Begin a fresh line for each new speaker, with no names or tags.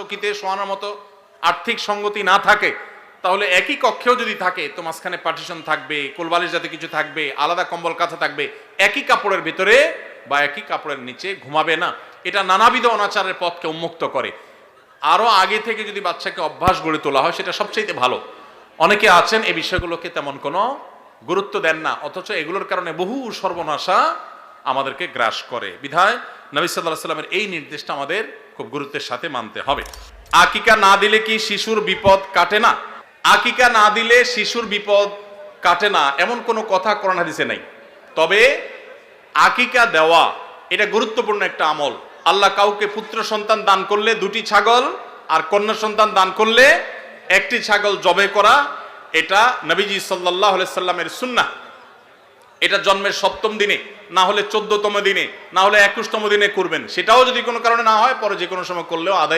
চকিতে শোয়ানোর মতো আর্থিক সঙ্গতি না থাকে, তাহলে একই কক্ষেও যদি থাকে, তো মাঝখানে পার্টিশন থাকবে কোলবালিশ যাতে কিছু থাকবে, আলাদা কম্বল কাঁথা থাকবে, একই কাপড়ের ভিতরে বা একই কাপড়ের নিচে ঘুমাবে না। এটা নানাবিধ অনাচারের পথকে উন্মুক্ত করে। আরও আগে থেকে যদি বাচ্চাকে অভ্যাস গড়ে তোলা হয়, সেটা সবচেয়ে ভালো। অনেকে আছেন এই বিষয়গুলোকে তেমন কোনো গুরুত্ব দেন না, অথচ এগুলোর কারণে বহু সর্বনাশা আমাদেরকে গ্রাস করে। বিধায় নবী সাল্লাহ সাল্লামের এই নির্দেশটা আমাদের খুব গুরুত্বের সাথে মানতে হবে। আকিকা না দিলে কি শিশুর বিপদ কাটে না? আকিকা না দিলে শিশুর বিপদ কাটে না, এমন কোনো কথা কোরআন হাদিসে নাই। তবে আকিকা দেওয়া, এটা গুরুত্বপূর্ণ একটা আমল। আল্লাহ কাউকে পুত্র সন্তান দান করলে দুটি ছাগল, আর কন্যা সন্তান দান করলে একটি ছাগল জবে করা, এটা নবীজি সাল্লাহ সাল্লামের সুন্নাহ। এটা জন্মের সপ্তম দিনে, না হলে চোদ্দতম দিনে, না হলে একুশতম দিনে করবেন। সেটাও যদি কোনো কারণে না হয়, পরে যে কোনো সময় করলেও আদায়